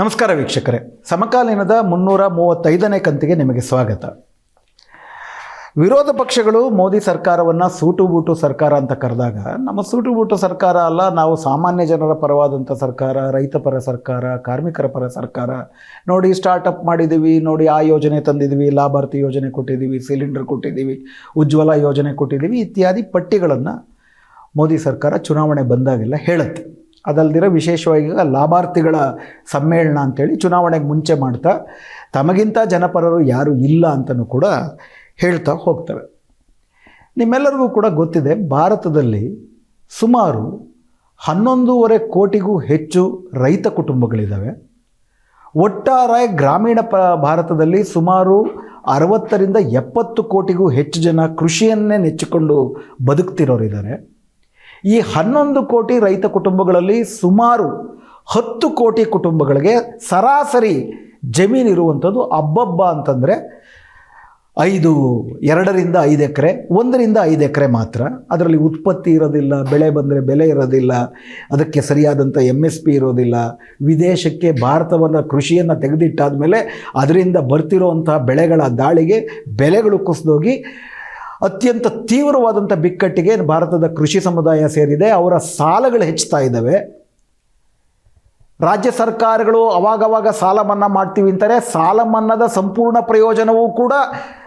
ನಮಸ್ಕಾರ ವೀಕ್ಷಕರೇ. ಸಮಕಾಲೀನದ ಮುನ್ನೂರ ಮೂವತ್ತೈದನೇ ಕಂತಿಗೆ ನಿಮಗೆ ಸ್ವಾಗತ. ವಿರೋಧ ಪಕ್ಷಗಳು ಮೋದಿ ಸರ್ಕಾರವನ್ನು ಸೂಟು ಬೂಟು ಸರ್ಕಾರ ಅಂತ ಕರೆದಾಗ, ನಮ್ಮ ಸೂಟು ಬೂಟು ಸರ್ಕಾರ ಅಲ್ಲ, ನಾವು ಸಾಮಾನ್ಯ ಜನರ ಪರವಾದಂಥ ಸರ್ಕಾರ, ರೈತ ಪರ ಸರ್ಕಾರ, ಕಾರ್ಮಿಕರ ಪರ ಸರ್ಕಾರ. ನೋಡಿ ಸ್ಟಾರ್ಟಪ್ ಮಾಡಿದ್ದೀವಿ ನೋಡಿ ಆ ಯೋಜನೆ ತಂದಿದ್ದೀವಿ ಲಾಭಾರ್ಥಿ ಯೋಜನೆ ಕೊಟ್ಟಿದ್ದೀವಿ ಸಿಲಿಂಡರ್ ಕೊಟ್ಟಿದ್ದೀವಿ ಉಜ್ವಲ ಯೋಜನೆ ಕೊಟ್ಟಿದ್ದೀವಿ ಇತ್ಯಾದಿ ಪಟ್ಟಿಗಳನ್ನು ಮೋದಿ ಸರ್ಕಾರ ಚುನಾವಣೆ ಬಂದಾಗೆಲ್ಲ ಹೇಳುತ್ತೆ. ಅದಲ್ದಿರ ವಿಶೇಷವಾಗಿ ಲಾಭಾರ್ಥಿಗಳ ಸಮ್ಮೇಳನ ಅಂತೇಳಿ ಚುನಾವಣೆಗೆ ಮುಂಚೆ ಮಾಡ್ತಾ ತಮಗಿಂತ ಜನಪರರು ಯಾರು ಇಲ್ಲ ಅಂತಲೂ ಕೂಡ ಹೇಳ್ತಾ ಹೋಗ್ತವೆ. ನಿಮ್ಮೆಲ್ಲರಿಗೂ ಕೂಡ ಗೊತ್ತಿದೆ ಭಾರತದಲ್ಲಿ ಸುಮಾರು ಹನ್ನೊಂದೂವರೆ ಕೋಟಿಗೂ ಹೆಚ್ಚು ರೈತ ಕುಟುಂಬಗಳಿದ್ದಾವೆ. ಒಟ್ಟಾರೆ ಗ್ರಾಮೀಣ ಪ ಭಾರತದಲ್ಲಿ ಸುಮಾರು ಅರವತ್ತರಿಂದ ಎಪ್ಪತ್ತು ಕೋಟಿಗೂ ಹೆಚ್ಚು ಜನ ಕೃಷಿಯನ್ನೇ ನೆಚ್ಚಿಕೊಂಡು ಬದುಕ್ತಿರೋರಿದ್ದಾರೆ. ಈ ಹನ್ನೊಂದು ಕೋಟಿ ರೈತ ಕುಟುಂಬಗಳಲ್ಲಿ ಸುಮಾರು ಹತ್ತು ಕೋಟಿ ಕುಟುಂಬಗಳಿಗೆ ಸರಾಸರಿ ಜಮೀನು ಇರುವಂಥದ್ದು ಅಬ್ಬಬ್ಬ ಅಂತಂದರೆ ಐದು, ಎರಡರಿಂದ ಐದು ಎಕರೆ, ಒಂದರಿಂದ ಐದು ಎಕರೆ ಮಾತ್ರ. ಅದರಲ್ಲಿ ಉತ್ಪತ್ತಿ ಇರೋದಿಲ್ಲ, ಬೆಳೆ ಬಂದರೆ ಬೆಲೆ ಇರೋದಿಲ್ಲ, ಅದಕ್ಕೆ ಸರಿಯಾದಂಥ ಎಂ ಎಸ್ ಪಿ ಇರೋದಿಲ್ಲ. ವಿದೇಶಕ್ಕೆ ಭಾರತವನ್ನು, ಕೃಷಿಯನ್ನು ತೆಗೆದಿಟ್ಟಾದ ಮೇಲೆ ಅದರಿಂದ ಬರ್ತಿರೋವಂಥ ಬೆಳೆಗಳ ದಾಳಿಗೆ ಬೆಲೆಗಳು ಕುಸಿದೋಗಿ ಅತ್ಯಂತ ತೀವ್ರವಾದಂಥ ಬಿಕ್ಕಟ್ಟಿಗೆ ಭಾರತದ ಕೃಷಿ ಸಮುದಾಯ ಸೇರಿದೆ. ಅವರ ಸಾಲಗಳು ಹೆಚ್ಚುತ್ತಾ ಇದ್ದಾವೆ. ರಾಜ್ಯ ಸರ್ಕಾರಗಳು ಅವಾಗವಾಗ ಸಾಲ ಮನ್ನಾ ಮಾಡ್ತೀವಿ ಅಂತಾರೆ. ಸಾಲ ಮನ್ನಾದ ಸಂಪೂರ್ಣ ಪ್ರಯೋಜನವೂ ಕೂಡ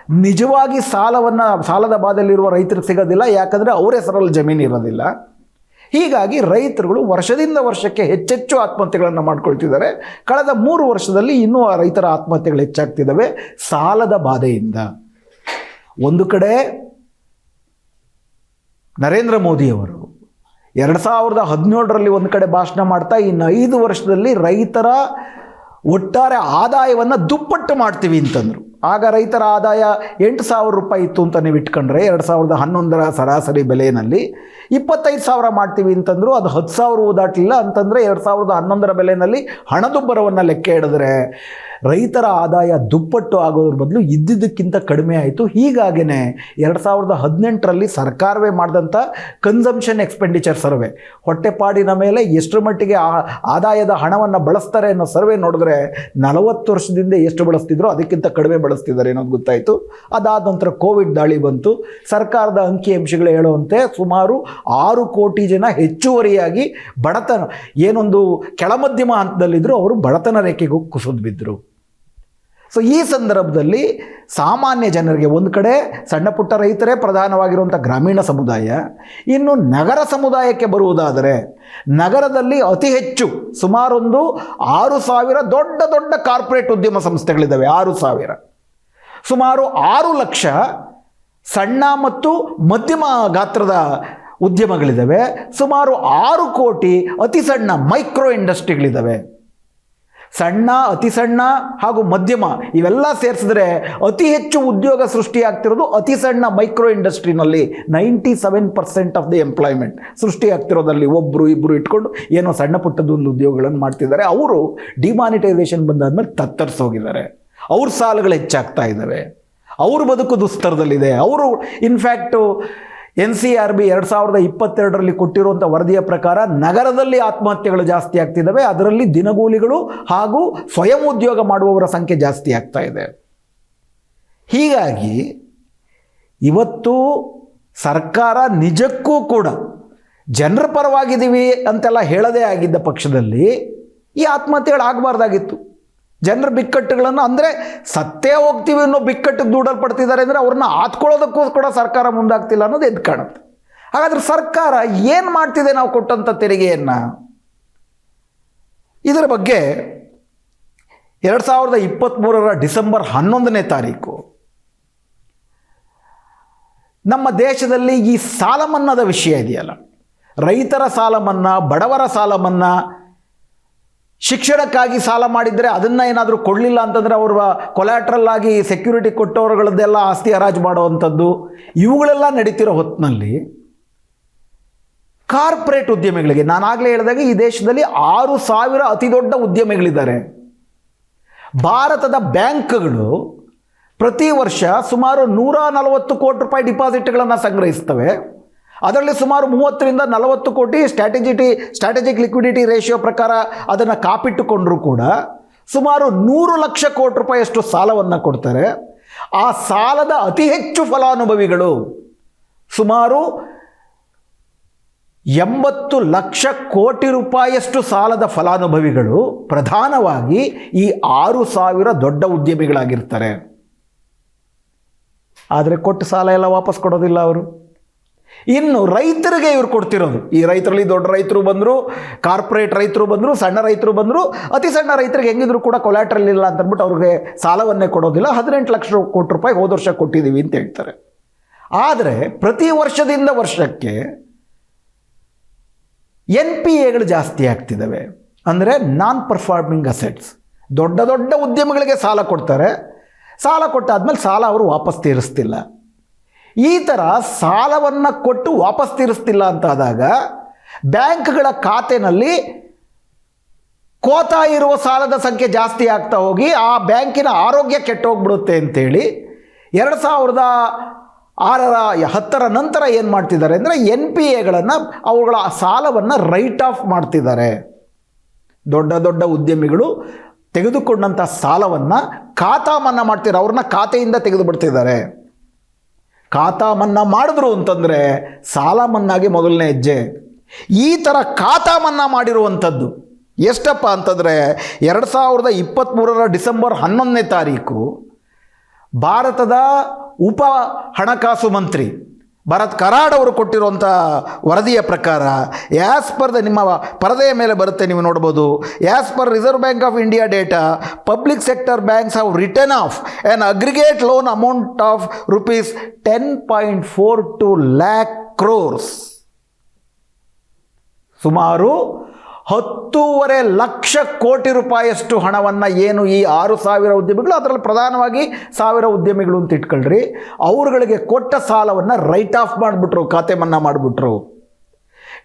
ನಿಜವಾಗಿ ಸಾಲವನ್ನು, ಸಾಲದ ಬಾಧೆಯಲ್ಲಿರುವ ರೈತರಿಗೆ ಸಿಗೋದಿಲ್ಲ. ಯಾಕಂದರೆ ಅವರ ಹೆಸರಲ್ಲಿ ಜಮೀನು ಇರೋದಿಲ್ಲ. ಹೀಗಾಗಿ ರೈತರುಗಳು ವರ್ಷದಿಂದ ವರ್ಷಕ್ಕೆ ಹೆಚ್ಚೆಚ್ಚು ಆತ್ಮಹತ್ಯೆಗಳನ್ನು ಮಾಡ್ಕೊಳ್ತಿದ್ದಾರೆ. ಕಳೆದ ಮೂರು ವರ್ಷದಲ್ಲಿ ಇನ್ನೂ ರೈತರ ಆತ್ಮಹತ್ಯೆಗಳು ಹೆಚ್ಚಾಗ್ತಿದ್ದಾವೆ. ಸಾಲದ ಬಾಧೆಯಿಂದ. ಒಂದು ಕಡೆ ನರೇಂದ್ರ ಮೋದಿಯವರು ಎರಡು ಸಾವಿರದ ಹದಿನೇಳರಲ್ಲಿ ಒಂದು ಕಡೆ ಭಾಷಣ ಮಾಡ್ತಾ ಇನ್ನು ಐದು ವರ್ಷದಲ್ಲಿ ರೈತರ ಒಟ್ಟಾರೆ ಆದಾಯವನ್ನು ದುಪ್ಪಟ್ಟು ಮಾಡ್ತೀವಿ ಅಂತಂದರು. ಆಗ ರೈತರ ಆದಾಯ ಎಂಟು ಸಾವಿರ ರೂಪಾಯಿ ಇತ್ತು ಅಂತ ನೀವು ಇಟ್ಕೊಂಡ್ರೆ ಎರಡು ಸಾವಿರದ ಹನ್ನೊಂದರ ಸರಾಸರಿ ಬೆಲೆಯಲ್ಲಿ ಇಪ್ಪತ್ತೈದು ಸಾವಿರ ಮಾಡ್ತೀವಿ ಅಂತಂದರು, ಅದು ಹತ್ತು ಸಾವಿರ ಓದಾಟಿಲ್ಲ ಅಂತಂದರೆ ಎರಡು ಸಾವಿರದ ಹನ್ನೊಂದರ ಬೆಲೆಯಲ್ಲಿ ಹಣದುಬ್ಬರವನ್ನು ಲೆಕ್ಕ ಹಿಡಿದ್ರೆ ರೈತರ ಆದಾಯ ದುಪ್ಪಟ್ಟು ಆಗೋದ್ರ ಬದಲು ಇದ್ದಿದ್ದಕ್ಕಿಂತ ಕಡಿಮೆ ಆಯಿತು. ಹೀಗಾಗೇ ಎರಡು ಸಾವಿರದ ಹದಿನೆಂಟರಲ್ಲಿ ಸರ್ಕಾರವೇ ಮಾಡಿದಂಥ ಕನ್ಸಂಪ್ಷನ್ ಎಕ್ಸ್ಪೆಂಡಿಚರ್ ಸರ್ವೆ ಹೊಟ್ಟೆಪಾಡಿನ ಮೇಲೆ ಎಷ್ಟರ ಮಟ್ಟಿಗೆ ಆದಾಯದ ಹಣವನ್ನು ಬಳಸ್ತಾರೆ ಅನ್ನೋ ಸರ್ವೆ ನೋಡಿದ್ರೆ ನಲವತ್ತು ವರ್ಷದಿಂದ ಎಷ್ಟು ಬಳಸ್ತಿದ್ರು, ಅದಕ್ಕಿಂತ ಕಡಿಮೆ ಬಳಸ್ತಿದ್ದಾರೆ ಅನ್ನೋದು ಗೊತ್ತಾಯಿತು. ಅದಾದ ನಂತರ ಕೋವಿಡ್ ದಾಳಿ ಬಂತು. ಸರ್ಕಾರದ ಅಂಕಿಅಂಶಗಳು ಹೇಳುವಂತೆ ಸುಮಾರು ಆರು ಕೋಟಿ ಜನ ಹೆಚ್ಚುವರಿಯಾಗಿ ಬಡತನ, ಏನೊಂದು ಕೆಳಮಧ್ಯಮ ಹಂತದಲ್ಲಿದ್ದರೂ ಅವರು ಬಡತನ ರೇಖೆಗೂ ಕುಸಿದು ಬಿದ್ದರು ಸೊ ಈ ಸಂದರ್ಭದಲ್ಲಿ ಸಾಮಾನ್ಯ ಜನರಿಗೆ ಒಂದು ಕಡೆ ಸಣ್ಣ ಪುಟ್ಟ ರೈತರೇ ಪ್ರಧಾನವಾಗಿರುವಂಥ ಗ್ರಾಮೀಣ ಸಮುದಾಯ, ಇನ್ನು ನಗರ ಸಮುದಾಯಕ್ಕೆ ಬರುವುದಾದರೆ ನಗರದಲ್ಲಿ ಅತಿ ಹೆಚ್ಚು ಸುಮಾರೊಂದು ಆರು ಸಾವಿರ ದೊಡ್ಡ ದೊಡ್ಡ ಕಾರ್ಪೊರೇಟ್ ಉದ್ಯಮ ಸಂಸ್ಥೆಗಳಿದ್ದಾವೆ, ಆರು ಸಾವಿರ. ಸುಮಾರು ಆರು ಲಕ್ಷ ಸಣ್ಣ ಮತ್ತು ಮಧ್ಯಮ ಗಾತ್ರದ ಉದ್ಯಮಗಳಿದ್ದಾವೆ, ಸುಮಾರು ಆರು ಕೋಟಿ ಅತಿ ಸಣ್ಣ ಮೈಕ್ರೋ ಇಂಡಸ್ಟ್ರಿಗಳಿದ್ದಾವೆ. ಸಣ್ಣ, ಅತಿ ಸಣ್ಣ ಹಾಗೂ ಮಧ್ಯಮ ಇವೆಲ್ಲ ಸೇರಿಸಿದ್ರೆ ಅತಿ ಹೆಚ್ಚು ಉದ್ಯೋಗ ಸೃಷ್ಟಿಯಾಗ್ತಿರೋದು ಅತಿ ಸಣ್ಣ micro ಇಂಡಸ್ಟ್ರಿನಲ್ಲಿ ninety seven percent of the employment ಸೃಷ್ಟಿಯಾಗ್ತಿರೋದಲ್ಲಿ ಒಬ್ಬರು ಇಬ್ಬರು ಇಟ್ಕೊಂಡು ಏನೋ ಸಣ್ಣ ಪುಟ್ಟದೊಂದು ಉದ್ಯೋಗಗಳನ್ನು ಮಾಡ್ತಿದ್ದಾರೆ. ಅವರು ಡಿಮಾನಿಟೈಸೇಷನ್ ಬಂದಾದ್ಮೇಲೆ ತತ್ತರಿಸೋಗಿದ್ದಾರೆ ಅವ್ರ ಸಾಲಗಳು ಹೆಚ್ಚಾಗ್ತಾ ಇದ್ದಾವೆ. ಅವ್ರ ಬದುಕು ದುಸ್ತರದಲ್ಲಿದೆ. ಅವರು in fact N C R B ಎರಡು ಸಾವಿರದ ಇಪ್ಪತ್ತೆರಡರಲ್ಲಿ ಕೊಟ್ಟಿರುವಂಥ ವರದಿಯ ಪ್ರಕಾರ ನಗರದಲ್ಲಿ ಆತ್ಮಹತ್ಯೆಗಳು ಜಾಸ್ತಿ ಆಗ್ತಿದ್ದಾವೆ. ಅದರಲ್ಲಿ ದಿನಗೂಲಿಗಳು ಹಾಗೂ ಸ್ವಯಂ ಉದ್ಯೋಗ ಮಾಡುವವರ ಸಂಖ್ಯೆ ಜಾಸ್ತಿ ಆಗ್ತಾ ಇದೆ. ಹೀಗಾಗಿ ಇವತ್ತು ಸರ್ಕಾರ ನಿಜಕ್ಕೂ ಕೂಡ ಜನರ ಪರವಾಗಿದ್ದೀವಿ ಅಂತೆಲ್ಲ ಹೇಳದೇ ಆಗಿದ್ದ ಪಕ್ಷದಲ್ಲಿ ಈ ಆತ್ಮಹತ್ಯೆಗಳು ಆಗಬಾರ್ದಾಗಿತ್ತು. ಜನರ ಬಿಕ್ಕಟ್ಟುಗಳನ್ನು ಅಂದರೆ ಸತ್ತೇ ಹೋಗ್ತೀವಿ ಅನ್ನೋ ಬಿಕ್ಕಟ್ಟಿಗೆ ದೂಡಲ್ಪಡ್ತಿದ್ದಾರೆ ಅಂದರೆ ಅವ್ರನ್ನ ಆತ್ಕೊಳ್ಳೋದಕ್ಕೂ ಕೂಡ ಸರ್ಕಾರ ಮುಂದಾಗ್ತಿಲ್ಲ ಅನ್ನೋದು ಎದ್ದು ಕಾಣುತ್ತೆ. ಹಾಗಾದ್ರೆ ಸರ್ಕಾರ ಏನು ಮಾಡ್ತಿದೆ ನಾವು ಕೊಟ್ಟಂಥ ತೆರಿಗೆಯನ್ನು? ಇದರ ಬಗ್ಗೆ ಎರಡು ಸಾವಿರದ ಇಪ್ಪತ್ತ್ಮೂರರ ಡಿಸೆಂಬರ್ ಹನ್ನೊಂದನೇ ತಾರೀಕು ನಮ್ಮ ದೇಶದಲ್ಲಿ ಈ ಸಾಲ ಮನ್ನಾದ ವಿಷಯ ಇದೆಯಲ್ಲ. ರೈತರ ಸಾಲ ಮನ್ನಾ ಬಡವರ ಸಾಲ ಮನ್ನಾ ಶಿಕ್ಷಣಕ್ಕಾಗಿ ಸಾಲ ಮಾಡಿದರೆ ಅದನ್ನು ಏನಾದರೂ ಕೊಡಲಿಲ್ಲ ಅಂತಂದರೆ ಅವರ ಕೊಲ್ಯಾಟ್ರಲ್ ಆಗಿ ಸೆಕ್ಯೂರಿಟಿ ಕೊಟ್ಟವರುಗಳದ್ದೆಲ್ಲ ಆಸ್ತಿ ಹರಾಜು ಮಾಡುವಂಥದ್ದು, ಇವುಗಳೆಲ್ಲ ನಡೀತಿರೋ ಹೊತ್ತಿನಲ್ಲಿ ಕಾರ್ಪೊರೇಟ್ ಉದ್ಯಮಿಗಳಿಗೆ ನಾನಾಗಲೇ ಹೇಳಿದಾಗ ಈ ದೇಶದಲ್ಲಿ ಆರು ಸಾವಿರ ಅತಿ ದೊಡ್ಡ ಉದ್ಯಮಿಗಳಿದ್ದಾರೆ. ಭಾರತದ ಬ್ಯಾಂಕ್ಗಳು ಪ್ರತಿ ವರ್ಷ ಸುಮಾರು ನೂರ ನಲವತ್ತು ಕೋಟಿ ರೂಪಾಯಿ ಡಿಪಾಸಿಟ್ಗಳನ್ನು ಸಂಗ್ರಹಿಸ್ತವೆ. ಅದರಲ್ಲಿ ಸುಮಾರು ಮೂವತ್ತರಿಂದ ನಲವತ್ತು ಕೋಟಿ ಸ್ಟ್ರಾಟಜಿಟಿ ಸ್ಟ್ರಾಟಜಿಕ್ ಲಿಕ್ವಿಡಿಟಿ ರೇಷಿಯೋ ಪ್ರಕಾರ ಅದನ್ನು ಕಾಪಿಟ್ಟುಕೊಂಡರೂ ಕೂಡ ಸುಮಾರು ನೂರು ಲಕ್ಷ ಕೋಟಿ ರೂಪಾಯಿಯಷ್ಟು ಸಾಲವನ್ನು ಕೊಡ್ತಾರೆ. ಆ ಸಾಲದ ಅತಿ ಹೆಚ್ಚು ಫಲಾನುಭವಿಗಳು ಸುಮಾರು ಎಂಬತ್ತು ಲಕ್ಷ ಕೋಟಿ ರೂಪಾಯಿಯಷ್ಟು ಸಾಲದ ಫಲಾನುಭವಿಗಳು ಪ್ರಧಾನವಾಗಿ ಈ ಆರು ಸಾವಿರ ದೊಡ್ಡ ಉದ್ಯಮಿಗಳಾಗಿರ್ತಾರೆ. ಆದರೆ ಕೊಟ್ಟ ಸಾಲ ಎಲ್ಲ ವಾಪಸ್ ಕೊಡೋದಿಲ್ಲ ಅವರು. ಇನ್ನು ರೈತರಿಗೆ ಇವ್ರು ಕೊಡ್ತಿರೋದು. ಈ ರೈತರಲ್ಲಿ ದೊಡ್ಡ ರೈತರು ಬಂದರು, ಕಾರ್ಪೊರೇಟ್ ರೈತರು ಬಂದರು, ಸಣ್ಣ ರೈತರು ಬಂದರು, ಅತಿ ಸಣ್ಣ ರೈತರಿಗೆ ಹೆಂಗಿದ್ರು ಕೂಡ ಕೊಲಾಟ್ರಲ್ ಇಲ್ಲ ಅಂತ ಅಂದ್ಬಿಟ್ಟು ಅವ್ರಿಗೆ ಸಾಲವನ್ನೇ ಕೊಡೋದಿಲ್ಲ. ಹದಿನೆಂಟು ಲಕ್ಷ ಕೋಟಿ ರೂಪಾಯಿ ಹೋದ ವರ್ಷ ಕೊಟ್ಟಿದ್ದೀವಿ ಅಂತ ಹೇಳ್ತಾರೆ. ಆದರೆ ಪ್ರತಿ ವರ್ಷದಿಂದ ವರ್ಷಕ್ಕೆ ಎನ್ ಪಿ ಎಗಳು ಜಾಸ್ತಿ ಆಗ್ತಿದ್ದಾವೆ. ಅಂದರೆ ನಾನ್ ಪರ್ಫಾರ್ಮಿಂಗ್ ಅಸೆಟ್ಸ್ ದೊಡ್ಡ ದೊಡ್ಡ ಉದ್ಯಮಗಳಿಗೆ ಸಾಲ ಕೊಡ್ತಾರೆ. ಸಾಲ ಕೊಟ್ಟಾದ್ಮೇಲೆ ಸಾಲ ಅವರು ವಾಪಸ್ ತೀರಿಸ್ತಿಲ್ಲ. ಈ ಥರ ಸಾಲವನ್ನು ಕೊಟ್ಟು ವಾಪಸ್ ತೀರಿಸ್ತಿಲ್ಲ ಅಂತಾದಾಗ ಬ್ಯಾಂಕ್ಗಳ ಖಾತೆನಲ್ಲಿ ಕೋತಾ ಇರುವ ಸಾಲದ ಸಂಖ್ಯೆ ಜಾಸ್ತಿ ಆಗ್ತಾ ಹೋಗಿ ಆ ಬ್ಯಾಂಕಿನ ಆರೋಗ್ಯ ಕೆಟ್ಟೋಗ್ಬಿಡುತ್ತೆ ಅಂತೇಳಿ ಎರಡು ಸಾವಿರದ ಆರರ ಹತ್ತರ ನಂತರ ಏನು ಮಾಡ್ತಿದ್ದಾರೆ ಅಂದರೆ ಎನ್ ಪಿ ಎಗಳನ್ನು ಅವುಗಳ ಸಾಲವನ್ನು ರೈಟ್ ಆಫ್ ಮಾಡ್ತಿದ್ದಾರೆ. ದೊಡ್ಡ ದೊಡ್ಡ ಉದ್ಯಮಿಗಳು ತೆಗೆದುಕೊಂಡಂಥ ಸಾಲವನ್ನು ಖಾತಾ ಮನ್ನಾ ಮಾಡ್ತಿದ್ದಾರೆ. ಅವ್ರನ್ನ ಖಾತೆಯಿಂದ ತೆಗೆದು ಬಿಡ್ತಿದ್ದಾರೆ ಖಾತಾ ಮನ್ನಾ ಮಾಡಿದ್ರು ಅಂತಂದರೆ ಸಾಲ ಮನ್ನಾಗೆ ಮೊದಲನೇ ಹೆಜ್ಜೆ. ಈ ಥರ ಖಾತಾ ಮನ್ನಾ ಮಾಡಿರುವಂಥದ್ದು ಎಷ್ಟಪ್ಪ ಅಂತಂದರೆ ಎರಡು ಸಾವಿರದ ಇಪ್ಪತ್ತ್ಮೂರರ ಡಿಸೆಂಬರ್ ಹನ್ನೊಂದನೇ ತಾರೀಕು ಭಾರತದ ಉಪ ಹಣಕಾಸು ಮಂತ್ರಿ ಭರತ್ ಕರಾಡ್ ಅವರು ಕೊಟ್ಟಿರುವಂಥ ವರದಿಯ ಪ್ರಕಾರ ಆ್ಯಸ್ ಪರ್ ದ ನಿಮ್ಮ ಪರದೆಯ ಮೇಲೆ ಬರುತ್ತೆ ನೀವು ನೋಡ್ಬೋದು as per reserve bank of India data public sector banks have return off an aggregate loan amount of rupees ten point four two lakh crores ಸುಮಾರು ಹತ್ತೂವರೆ ಲಕ್ಷ ಕೋಟಿ ರೂಪಾಯಿಯಷ್ಟು ಹಣವನ್ನು ಏನು ಈ ಆರು ಸಾವಿರ ಉದ್ಯಮಿಗಳು, ಅದರಲ್ಲಿ ಪ್ರಧಾನವಾಗಿ ಸಾವಿರ ಉದ್ಯಮಿಗಳು ಅಂತ ಇಟ್ಕೊಳ್ರಿ, ಅವರುಗಳಿಗೆ ಕೊಟ್ಟ ಸಾಲವನ್ನು ರೈಟ್ ಆಫ್ ಮಾಡಿಬಿಟ್ರು, ಖಾತೆ ಮನ್ನಾ ಮಾಡಿಬಿಟ್ರು.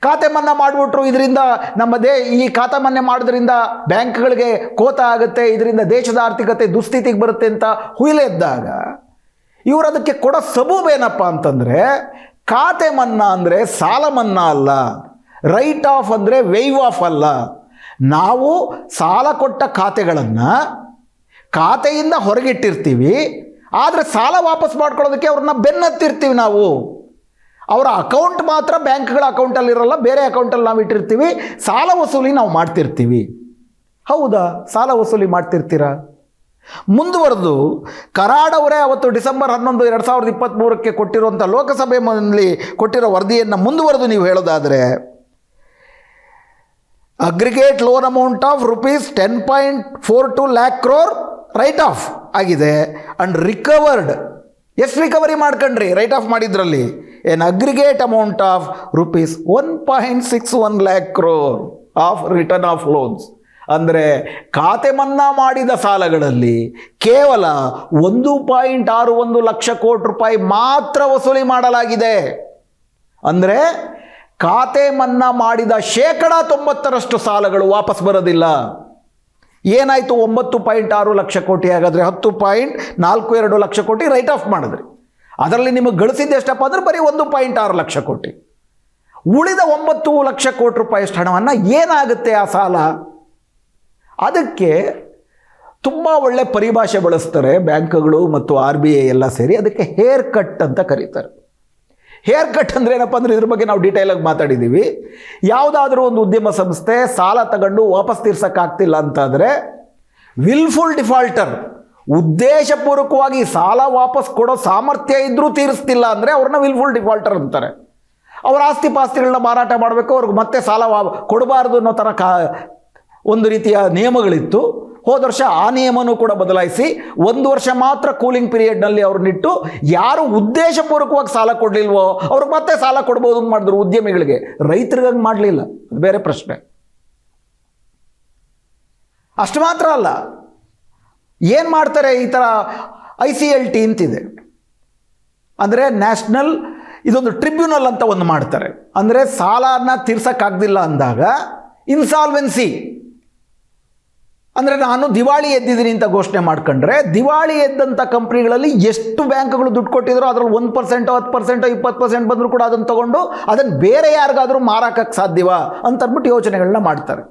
ಖಾತೆ ಮನ್ನಾ ಮಾಡಿಬಿಟ್ರು, ಇದರಿಂದ ನಮ್ಮ ದೇ, ಈ ಖಾತೆ ಮನ್ನೆ ಮಾಡೋದ್ರಿಂದ ಬ್ಯಾಂಕ್ಗಳಿಗೆ ಕೋತ ಆಗುತ್ತೆ, ಇದರಿಂದ ದೇಶದ ಆರ್ಥಿಕತೆ ದುಸ್ಥಿತಿಗೆ ಬರುತ್ತೆ ಅಂತ ಹುಯಿಲೆದ್ದಾಗ ಇವರು ಅದಕ್ಕೆ ಕೊಡೋ ಸಬೂಬೇನಪ್ಪ ಅಂತಂದರೆ, ಖಾತೆ ಮನ್ನಾ ಅಂದರೆ ಸಾಲ ಮನ್ನಾ ಅಲ್ಲ. ರೈಟ್ ಆಫ್ ಅಂದರೆ ವೇವ್ ಆಫ್ ಅಲ್ಲ. ನಾವು ಸಾಲ ಕೊಟ್ಟ ಖಾತೆಗಳನ್ನು ಖಾತೆಯಿಂದ ಹೊರಗಿಟ್ಟಿರ್ತೀವಿ, ಆದರೆ ಸಾಲ ವಾಪಸ್ ಮಾಡ್ಕೊಳ್ಳೋದಕ್ಕೆ ಅವ್ರನ್ನ ಬೆನ್ನತ್ತಿರ್ತೀವಿ ನಾವು. ಅವರ ಅಕೌಂಟ್ ಮಾತ್ರ ಬ್ಯಾಂಕ್ಗಳ ಅಕೌಂಟಲ್ಲಿರಲ್ಲ ಬೇರೆ ಅಕೌಂಟಲ್ಲಿ ನಾವು ಇಟ್ಟಿರ್ತೀವಿ, ಸಾಲ ವಸೂಲಿ ನಾವು ಮಾಡ್ತಿರ್ತೀವಿ. ಹೌದಾ? ಸಾಲ ವಸೂಲಿ ಮಾಡ್ತಿರ್ತೀರಾ? ಮುಂದುವರೆದು ಕರಾಡವರೇ ಅವತ್ತು ಡಿಸೆಂಬರ್ ಹನ್ನೊಂದು ಎರಡು ಸಾವಿರದ ಇಪ್ಪತ್ತ್ಮೂರಕ್ಕೆ ಕೊಟ್ಟಿರುವಂಥ ಲೋಕಸಭೆಯಲ್ಲಿ ಕೊಟ್ಟಿರೋ ವರದಿಯನ್ನು ಮುಂದುವರೆದು ನೀವು ಹೇಳೋದಾದರೆ aggregate loan amount of rupees ten point four two lakh crore write off ಆಗಿದೆ ಆ್ಯಂಡ್ ರಿಕವರ್ಡ್ ಎಷ್ಟು ರಿಕವರಿ ಮಾಡ್ಕೊಂಡ್ರಿ? Write off ಮಾಡಿದ್ರಲ್ಲಿ. An aggregate amount of rupees one point six one lakh crore of return of loans ಅಂದರೆ ಖಾತೆ ಮನ್ನಾ ಮಾಡಿದ ಸಾಲಗಳಲ್ಲಿ ಕೇವಲ ಒಂದು ಪಾಯಿಂಟ್ ಆರು ಒಂದು ಲಕ್ಷ ಕೋಟಿ ರೂಪಾಯಿ ಮಾತ್ರ ವಸೂಲಿ ಮಾಡಲಾಗಿದೆ. ಅಂದರೆ ಖಾತೆ ಮನ್ನಾ ಮಾಡಿದ ಶೇಕಡ ತೊಂಬತ್ತರಷ್ಟು ಸಾಲಗಳು ವಾಪಸ್ ಬರೋದಿಲ್ಲ. ಏನಾಯಿತು? ಒಂಬತ್ತು ಪಾಯಿಂಟ್ ಆರು ಲಕ್ಷ ಕೋಟಿ ಹಾಗಾದರೆ ಹತ್ತು ಪಾಯಿಂಟ್ ನಾಲ್ಕು ಎರಡು ಲಕ್ಷ ಕೋಟಿ ರೈಟ್ ಆಫ್ ಮಾಡಿದ್ರಿ. ಅದರಲ್ಲಿ ನಿಮಗೆ ಗಳಿಸಿದ್ದು ಎಷ್ಟಪ್ಪ ಅಂದ್ರೆ ಬರೀ ಒಂದು ಪಾಯಿಂಟ್ ಆರು ಲಕ್ಷ ಕೋಟಿ. ಉಳಿದ ಒಂಬತ್ತು ಲಕ್ಷ ಕೋಟಿ ರೂಪಾಯಿಯಷ್ಟು ಹಣವನ್ನು ಏನಾಗುತ್ತೆ ಆ ಸಾಲ? ಅದಕ್ಕೆ ತುಂಬ ಒಳ್ಳೆ ಪರಿಭಾಷೆ ಬಳಸ್ತಾರೆ ಬ್ಯಾಂಕ್ಗಳು ಮತ್ತು ಆರ್ ಬಿ ಐ ಎಲ್ಲ ಸೇರಿ, ಅದಕ್ಕೆ ಹೇರ್ ಕಟ್ ಅಂತ ಕರೀತಾರೆ. ಹೇರ್ ಕಟ್ ಅಂದರೆ ಏನಪ್ಪ ಅಂದರೆ ಇದ್ರ ಬಗ್ಗೆ ನಾವು ಡೀಟೇಲಾಗಿ ಮಾತಾಡಿದ್ದೀವಿ ಯಾವುದಾದ್ರೂ ಒಂದು ಉದ್ಯಮ ಸಂಸ್ಥೆ ಸಾಲ ತಗೊಂಡು ವಾಪಸ್ ತೀರ್ಸೋಕ್ಕಾಗ್ತಿಲ್ಲ ಅಂತಾದರೆ ವಿಲ್ಫುಲ್ ಡಿಫಾಲ್ಟರ್ ಉದ್ದೇಶಪೂರ್ವಕವಾಗಿ ಸಾಲ ವಾಪಸ್ ಕೊಡೋ ಸಾಮರ್ಥ್ಯ ಇದ್ದರೂ ತೀರಿಸ್ತಿಲ್ಲ ಅಂದರೆ ಅವ್ರನ್ನ ವಿಲ್ಫುಲ್ ಡಿಫಾಲ್ಟರ್ ಅಂತಾರೆ. ಅವ್ರ ಆಸ್ತಿ ಪಾಸ್ತಿಗಳನ್ನ ಮಾರಾಟ ಮಾಡಬೇಕು, ಅವ್ರಿಗೆ ಮತ್ತೆ ಸಾಲ ವಾ, ಕೊಡಬಾರ್ದು ಅನ್ನೋ ಥರ ಕಾ, ಒಂದು ರೀತಿಯ ನಿಯಮಗಳಿತ್ತು. ಹೋದ ವರ್ಷ ಆ ನಿಯಮನೂ ಕೂಡ ಬದಲಾಯಿಸಿ ಒಂದು ವರ್ಷ ಮಾತ್ರ ಕೂಲಿಂಗ್ ಪೀರಿಯಡ್ನಲ್ಲಿ ಅವ್ರನ್ನಿಟ್ಟು ಯಾರು ಉದ್ದೇಶಪೂರ್ವಕವಾಗಿ ಸಾಲ ಕೊಡಲಿಲ್ವೋ ಅವ್ರಿಗೆ ಮತ್ತೆ ಸಾಲ ಕೊಡ್ಬೋದು ಅಂತ ಮಾಡಿದ್ರು ಉದ್ಯಮಿಗಳಿಗೆ. ರೈತರಿಗಂಗೆ ಮಾಡಲಿಲ್ಲ. ಅದು ಬೇರೆ ಪ್ರಶ್ನೆ. ಅಷ್ಟು ಮಾತ್ರ ಅಲ್ಲ. ಏನು ಮಾಡ್ತಾರೆ ಈ ಥರ ಐ ಸಿ ಎಲ್ ಟಿ ಅಂತಿದೆ. ಅಂದರೆ ನ್ಯಾಷನಲ್ ಇದೊಂದು ಟ್ರಿಬ್ಯುನಲ್ ಅಂತ ಒಂದು ಮಾಡ್ತಾರೆ. ಅಂದರೆ ಸಾಲನ ತೀರ್ಸೋಕ್ಕಾಗ್ದಿಲ್ಲ ಅಂದಾಗ ಇನ್ಸಾಲ್ವೆನ್ಸಿ ಅಂದರೆ ನಾನು ದಿವಾಳಿ ಎದ್ದಿದ್ದೀನಿ ಅಂತ ಘೋಷಣೆ ಮಾಡ್ಕೊಂಡ್ರೆ, ದಿವಾಳಿ ಎದ್ದಂಥ ಕಂಪ್ನಿಗಳಲ್ಲಿ ಎಷ್ಟು ಬ್ಯಾಂಕ್ಗಳು ದುಡ್ಡು ಕೊಟ್ಟಿದ್ರು ಅದರಲ್ಲಿ ಒಂದು ಪರ್ಸೆಂಟೋ ಹತ್ತು ಪರ್ಸೆಂಟೋ ಇಪ್ಪತ್ತು ಪರ್ಸೆಂಟ್ ಬಂದರೂ ಕೂಡ ಅದನ್ನು ತೊಗೊಂಡು ಅದನ್ನು ಬೇರೆ ಯಾರಿಗಾದರೂ ಮಾರಾಕಕ್ಕೆ ಸಾಧ್ಯವಾ ಅಂತ ಅಂದ್ಬಿಟ್ಟು ಯೋಚನೆಗಳನ್ನ ಮಾಡ್ತಾರೆ.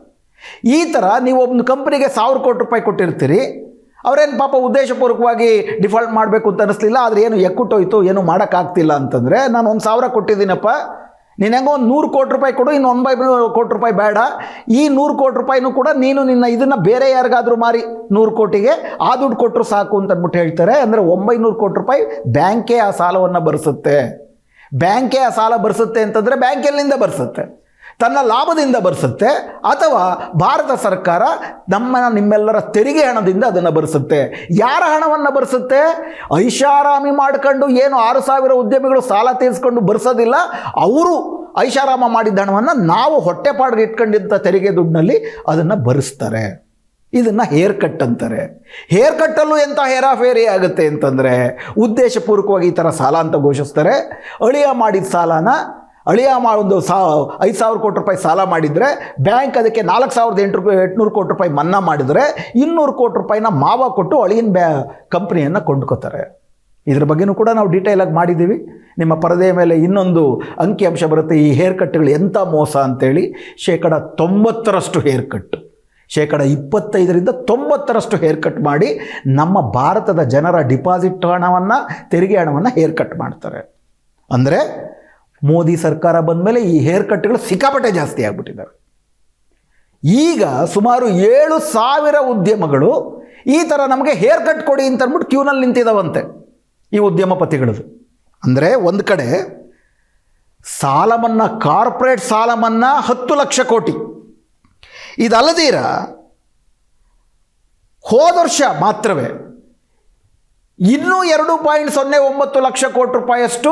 ಈ ಥರ ನೀವು ಒಂದು ಕಂಪ್ನಿಗೆ ಸಾವಿರ ಕೋಟಿ ರೂಪಾಯಿ ಕೊಟ್ಟಿರ್ತೀರಿ, ಅವರೇನು ಪಾಪ ಉದ್ದೇಶಪೂರ್ವಕವಾಗಿ ಡಿಫಾಲ್ಟ್ ಮಾಡಬೇಕು ಅಂತ ಅನ್ನಿಸ್ಲಿಲ್ಲ ಆದರೆ ಏನು ಎಕ್ಕುಟ್ಟೋಯ್ತು ಏನು ಮಾಡೋಕ್ಕಾಗ್ತಿಲ್ಲ ಅಂತಂದರೆ ನಾನು ಒಂದು ಸಾವಿರ ಕೊಟ್ಟಿದ್ದೀನಪ್ಪ ನೀನು ಹೆಂಗೋ ಒಂದು ನೂರು ಕೋಟಿ ರೂಪಾಯಿ ಕೊಡು ಇನ್ನು ಬೈ ಕೋಟಿ ರೂಪಾಯಿ ಬೇಡ. ಈ ನೂರು ಕೋಟಿ ರೂಪಾಯಿನೂ ಕೂಡ ನೀನು ನಿನ್ನ ಇದನ್ನು ಬೇರೆ ಯಾರಿಗಾದರೂ ಮಾರಿ ನೂರು ಕೋಟಿಗೆ, ಆ ದುಡ್ಡು ಕೊಟ್ಟರು ಸಾಕು ಅಂತ ಅಂದ್ಬಿಟ್ಟು ಹೇಳ್ತಾರೆ. ಅಂದರೆ ಒಂಬೈನೂರು ಕೋಟಿ ರೂಪಾಯಿ ಬ್ಯಾಂಕೇ ಆ ಸಾಲವನ್ನು ಬರೆಸುತ್ತೆ. ಬ್ಯಾಂಕೇ ಆ ಸಾಲ ಬರೆಸುತ್ತೆ ಅಂತಂದರೆ ಬ್ಯಾಂಕಲ್ಲಿಂದ ಭರಿಸುತ್ತೆ ತನ್ನ ಲಾಭದಿಂದ ಭರಿಸುತ್ತೆ ಅಥವಾ ಭಾರತ ಸರ್ಕಾರ ನಮ್ಮ ನಿಮ್ಮೆಲ್ಲರ ತೆರಿಗೆ ಹಣದಿಂದ ಅದನ್ನು ಭರಿಸುತ್ತೆ ಯಾರ ಹಣವನ್ನು ಭರಿಸುತ್ತೆ ಐಷಾರಾಮಿ ಮಾಡ್ಕೊಂಡು ಏನು ಆರು ಸಾವಿರ ಉದ್ಯಮಿಗಳು ಸಾಲ ತೀರಿಸ್ಕೊಂಡು ಬರ್ಸೋದಿಲ್ಲ, ಅವರು ಐಷಾರಾಮ ಮಾಡಿದ್ದ ಹಣವನ್ನು ನಾವು ಹೊಟ್ಟೆಪಾಡಿಗೆ ಇಟ್ಕೊಂಡಿದ್ದ ತೆರಿಗೆ ದುಡ್ಡಿನಲ್ಲಿ ಅದನ್ನು ಬರೆಸ್ತಾರೆ. ಇದನ್ನು ಹೇರ್ ಕಟ್ ಅಂತಾರೆ. ಹೇರ್ ಕಟ್ಟಲ್ಲೂ ಎಂಥ ಹೇರಾಫೇರಿ ಆಗುತ್ತೆ ಅಂತಂದರೆ ಉದ್ದೇಶಪೂರ್ವಕವಾಗಿ ಈ ಥರ ಸಾಲ ಅಂತ ಘೋಷಿಸ್ತಾರೆ. ಅಳಿಯ ಮಾಡಿದ ಸಾಲನ ಅಳಿಯ ಮಾ ಒಂದು ಸಾ, ಐದು ಸಾವಿರ ಕೋಟಿ ರೂಪಾಯಿ ಸಾಲ ಮಾಡಿದರೆ ಬ್ಯಾಂಕ್ ಅದಕ್ಕೆ ನಾಲ್ಕು ಸಾವಿರದ ಎಂಟು ರೂಪಾಯಿ ಎಂಟುನೂರು ಕೋಟಿ ರೂಪಾಯಿ ಮನ್ನಾ ಮಾಡಿದರೆ ಇನ್ನೂರು ಕೋಟಿ ರೂಪಾಯಿನ ಮಾವ ಕೊಟ್ಟು ಅಳಿಯನ ಬ್ಯಾ, ಕಂಪ್ನಿಯನ್ನು ಕೊಂಡ್ಕೋತಾರೆ. ಇದ್ರ ಬಗ್ಗೆನೂ ಕೂಡ ನಾವು ಡೀಟೇಲಾಗಿ ಮಾಡಿದ್ದೀವಿ. ನಿಮ್ಮ ಪರದೆಯ ಮೇಲೆ ಇನ್ನೊಂದು ಅಂಕಿಅಂಶ ಬರುತ್ತೆ, ಈ ಹೇರ್ ಕಟ್ಗಳು ಎಂಥ ಮೋಸ ಅಂತೇಳಿ. ಶೇಕಡ ತೊಂಬತ್ತರಷ್ಟು ಹೇರ್ ಕಟ್ ಶೇಕಡ ಇಪ್ಪತ್ತೈದರಿಂದ ತೊಂಬತ್ತರಷ್ಟು ಹೇರ್ ಕಟ್ ಮಾಡಿ ನಮ್ಮ ಭಾರತದ ಜನರ ಡಿಪಾಸಿಟ್ ಹಣವನ್ನು, ತೆರಿಗೆ ಹಣವನ್ನು ಹೇರ್ ಕಟ್ ಮಾಡ್ತಾರೆ. ಅಂದರೆ ಮೋದಿ ಸರ್ಕಾರ ಬಂದ ಮೇಲೆ ಈ ಹೇರ್ ಕಟ್ಗಳು ಸಿಕ್ಕಾಪಟ್ಟೆ ಜಾಸ್ತಿ ಆಗಿಬಿಟ್ಟಿದ್ದಾವೆ. ಈಗ ಸುಮಾರು ಏಳು ಸಾವಿರ ಉದ್ಯಮಗಳು ಈ ಥರ ನಮಗೆ ಹೇರ್ ಕಟ್ ಕೊಡಿ ಅಂತ ಅಂದ್ಬಿಟ್ಟು ಕ್ಯೂನಲ್ಲಿ ನಿಂತಿದ್ದಾವಂತೆ ಈ ಉದ್ಯಮಪತಿಗಳದು ಅಂದರೆ ಒಂದು ಕಡೆ ಸಾಲ ಕಾರ್ಪೊರೇಟ್ ಸಾಲ ಮನ್ನಾ ಹತ್ತು ಲಕ್ಷ ಕೋಟಿ. ಇದಲ್ಲದೀರ ಹೋದ ವರ್ಷ ಮಾತ್ರವೇ ಇನ್ನೂ ಎರಡು ಪಾಯಿಂಟ್ ಸೊನ್ನೆ ಒಂಬತ್ತು ಲಕ್ಷ ಕೋಟಿ ರೂಪಾಯಿಯಷ್ಟು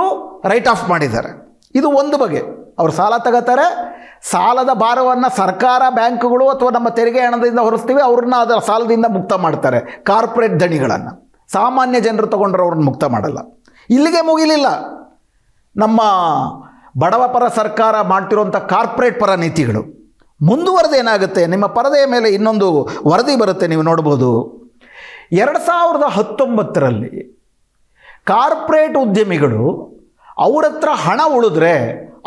ರೈಟ್ ಆಫ್ ಮಾಡಿದ್ದಾರೆ. ಇದು ಒಂದು ಬಗೆ. ಅವರು ಸಾಲ ತಗೋತಾರೆ, ಸಾಲದ ಭಾರವನ್ನು ಸರ್ಕಾರ ಬ್ಯಾಂಕ್ಗಳು ಅಥವಾ ನಮ್ಮ ತೆರಿಗೆ ಹಣದಿಂದ ಹೊರಿಸ್ತೀವಿ, ಅವ್ರನ್ನ ಅದರ ಸಾಲದಿಂದ ಮುಕ್ತ ಮಾಡ್ತಾರೆ, ಕಾರ್ಪೊರೇಟ್ ದಣಿಗಳನ್ನು. ಸಾಮಾನ್ಯ ಜನರು ತಗೊಂಡ್ರೆ ಅವ್ರನ್ನ ಮುಕ್ತ ಮಾಡಲ್ಲ. ಇಲ್ಲಿಗೆ ಮುಗಿಲಿಲ್ಲ. ನಮ್ಮ ಬಡವ ಪರ ಸರ್ಕಾರ ಮಾಡ್ತಿರುವಂಥ ಕಾರ್ಪೊರೇಟ್ ಪರ ನೀತಿಗಳು. ಮುಂದುವರೆದೇನಾಗುತ್ತೆ ನಿಮ್ಮ ಪರದೆಯ ಮೇಲೆ ಇನ್ನೊಂದು ವರದಿ ಬರುತ್ತೆ, ನೀವು ನೋಡ್ಬೋದು. ಎರಡು ಸಾವಿರದ ಹತ್ತೊಂಬತ್ತರಲ್ಲಿ ಕಾರ್ಪೊರೇಟ್ ಉದ್ಯಮಿಗಳು ಅವ್ರ ಹತ್ರ ಹಣ ಉಳಿದ್ರೆ